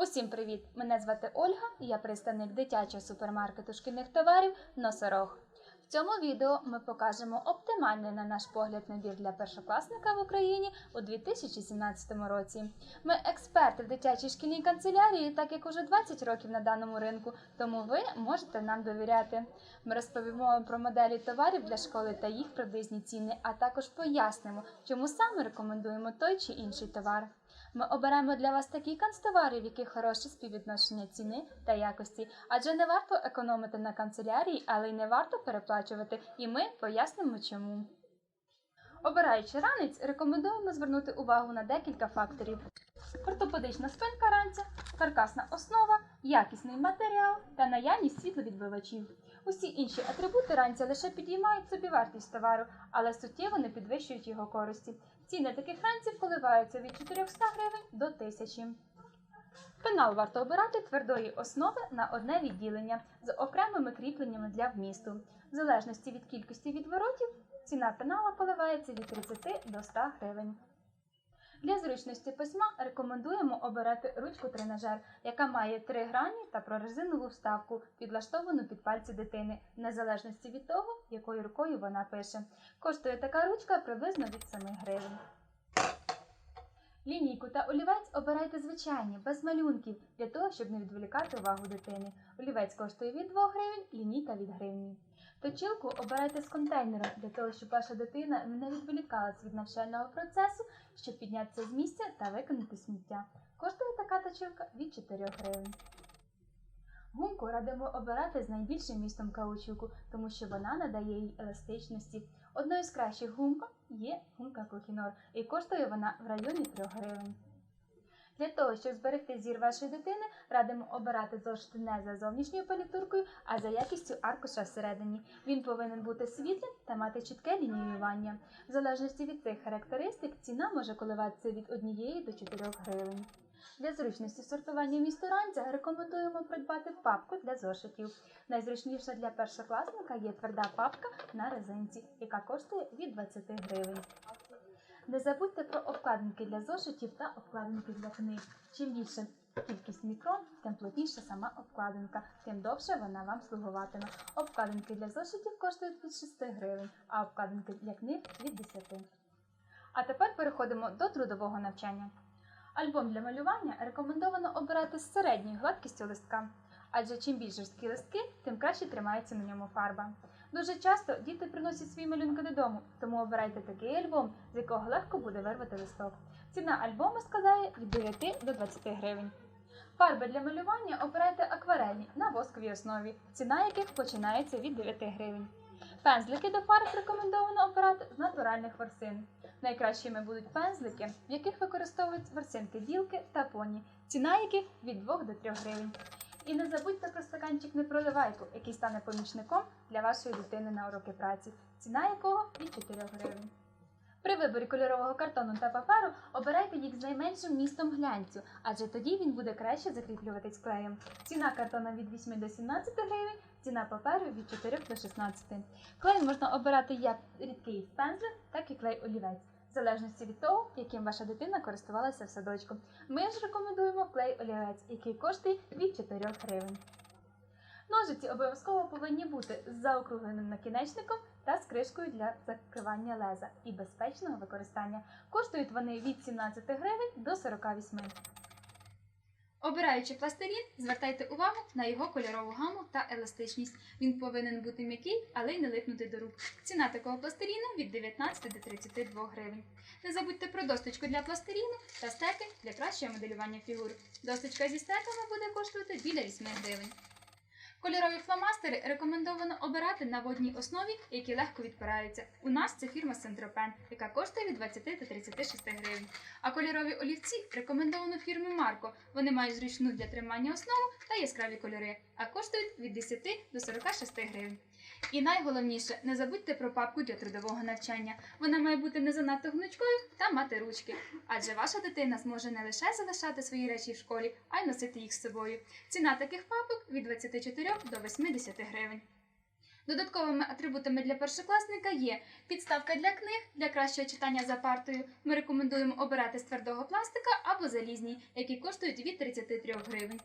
Усім привіт! Мене звати Ольга, я представник дитячого супермаркету шкільних товарів Носорог. В цьому відео ми покажемо оптимальний, на наш погляд, набір для першокласника в Україні у 2017 році. Ми експерти в дитячій шкільній канцелярії, так як уже 20 років на даному ринку, тому ви можете нам довіряти. Ми розповімо вам про моделі товарів для школи та їх приблизні ціни, а також пояснимо, чому саме рекомендуємо той чи інший товар. Ми оберемо для вас такі канцтовари, в яких хороше співвідношення ціни та якості, адже не варто економити на канцелярії, але й не варто переплачувати, і ми пояснимо чому. Обираючи ранець, рекомендуємо звернути увагу на декілька факторів: ортопедична спинка ранця, каркасна основа, якісний матеріал та наявність світловідбивачів. Усі інші атрибути ранця лише підіймають собівартість товару, але суттєво не підвищують його користі. Ціни таких ранців коливаються від 400 гривень до 1000. Пенал варто обирати твердої основи на одне відділення з окремими кріпленнями для вмісту. В залежності від кількості відворотів, ціна пенала коливається від 30 до 100 гривень. Для зручності письма рекомендуємо обирати ручку тренажер, яка має три грані та прорезинову вставку, підлаштовану під пальці дитини, в незалежності від того, якою рукою вона пише. Коштує така ручка приблизно від 7 гривень. Лінійку та олівець обирайте звичайні, без малюнків, для того, щоб не відволікати увагу дитини. Олівець коштує від 2 гривень, лінійка від гривні. Точилку обирайте з контейнера, для того, щоб ваша дитина не відволікалась від навчального процесу, щоб піднятися з місця та виконати сміття. Коштує така точилка від 4 гривень. Гумку радимо обирати з найбільшим містом каучуку, тому що вона надає їй еластичності. Одною з кращих гумок є гумка Кохінор, і коштує вона в районі 3 гривень. Для того, щоб зберегти зір вашої дитини, радимо обирати зошити не за зовнішньою палітуркою, а за якістю аркуша всередині. Він повинен бути світлим та мати чітке лініювання. В залежності від цих характеристик ціна може коливатися від 1 до 4 гривень. Для зручності сортування місту ранця рекомендуємо придбати папку для зошитів. Найзручніша для першокласника є тверда папка на резинці, яка коштує від 20 гривень. Не забудьте про обкладинки для зошитів та обкладинки для книг. Чим більше кількість мікрон, тим плотніша сама обкладинка, тим довше вона вам слугуватиме. Обкладинки для зошитів коштують від 6 гривень, а обкладинки для книг від 10. А тепер переходимо до трудового навчання. Альбом для малювання рекомендовано обирати з середньою гладкістю листка, адже чим більш жорсткі листки, тим краще тримається на ньому фарба. Дуже часто діти приносять свої малюнки додому, тому обирайте такий альбом, з якого легко буде вирвати листок. Ціна альбому складає від 9 до 20 гривень. Фарби для малювання обирайте акварельні на восковій основі, ціна яких починається від 9 гривень. Пензлики до фарб рекомендовано обирати з натуральних ворсин. Найкращими будуть пензлики, в яких використовують ворсинки білки та поні, ціна яких від 2 до 3 гривень. І не забудьте про стаканчик непроливайку, який стане помічником для вашої дитини на уроки праці, ціна якого від 4 гривень. При виборі кольорового картону та паперу обирайте їх з найменшим містом глянцю, адже тоді він буде краще закріплюватись клеєм. Ціна картона від 8 до 17 гривень, ціна паперу від 4 до 16. Клей можна обирати як рідкий з пензлем, так і клей олівець, залежності від того, яким ваша дитина користувалася в садочку. Ми ж рекомендуємо клей олівець, який коштує від 4 гривень. Ножиці обов'язково повинні бути з заокругленим накінечником та з кришкою для закривання леза і безпечного використання. Коштують вони від 17 гривень до 48. Обираючи пластилін, звертайте увагу на його кольорову гаму та еластичність. Він повинен бути м'який, але й не липнути до рук. Ціна такого пластиліну від 19 до 32 гривень. Не забудьте про досточку для пластиліну та стеки для кращого моделювання фігур. Досточка зі стеками буде коштувати біля 8 гривень. Кольорові фломастери рекомендовано обирати на водній основі, які легко відпираються. У нас це фірма Сентропен, яка коштує від 20 до 36 гривень. А кольорові олівці рекомендовано фірми Марко. Вони мають зручну для тримання основу та яскраві кольори, а коштують від 10 до 46 гривень. І найголовніше, не забудьте про папку для трудового навчання. Вона має бути не занадто гнучкою та мати ручки. Адже ваша дитина зможе не лише залишати свої речі в школі, а й носити їх з собою. Ціна таких папок від 24 до 80 гривень. Додатковими атрибутами для першокласника є підставка для книг для кращого читання за партою. Ми рекомендуємо обирати з твердого пластика або залізні, які коштують від 33 гривень.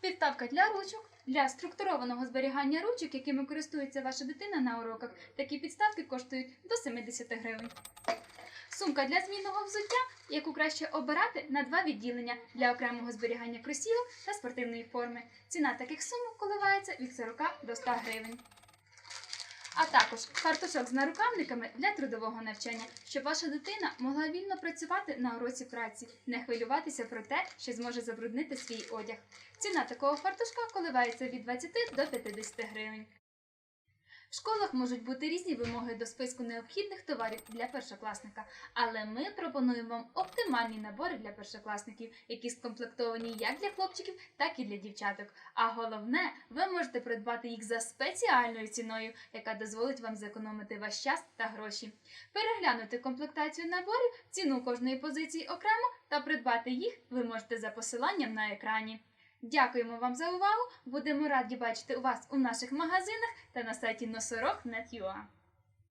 Підставка для ручок. Для структурованого зберігання ручок, якими користується ваша дитина на уроках, такі підставки коштують до 70 гривень. Сумка для змінного взуття, яку краще обирати на два відділення для окремого зберігання кросівок та спортивної форми. Ціна таких сумок коливається від 40 до 100 гривень. А також фартушок з нарукавниками для трудового навчання, щоб ваша дитина могла вільно працювати на уроці праці, не хвилюватися про те, що зможе забруднити свій одяг. Ціна такого фартушка коливається від 20 до 50 гривень. В школах можуть бути різні вимоги до списку необхідних товарів для першокласника, але ми пропонуємо вам оптимальні набори для першокласників, які скомплектовані як для хлопчиків, так і для дівчаток. А головне, ви можете придбати їх за спеціальною ціною, яка дозволить вам зекономити ваш час та гроші. Переглянути комплектацію наборів, ціну кожної позиції окремо та придбати їх ви можете за посиланням на екрані. Дякуємо вам за увагу! Будемо раді бачити вас у наших магазинах та на сайті nosorog.net.ua.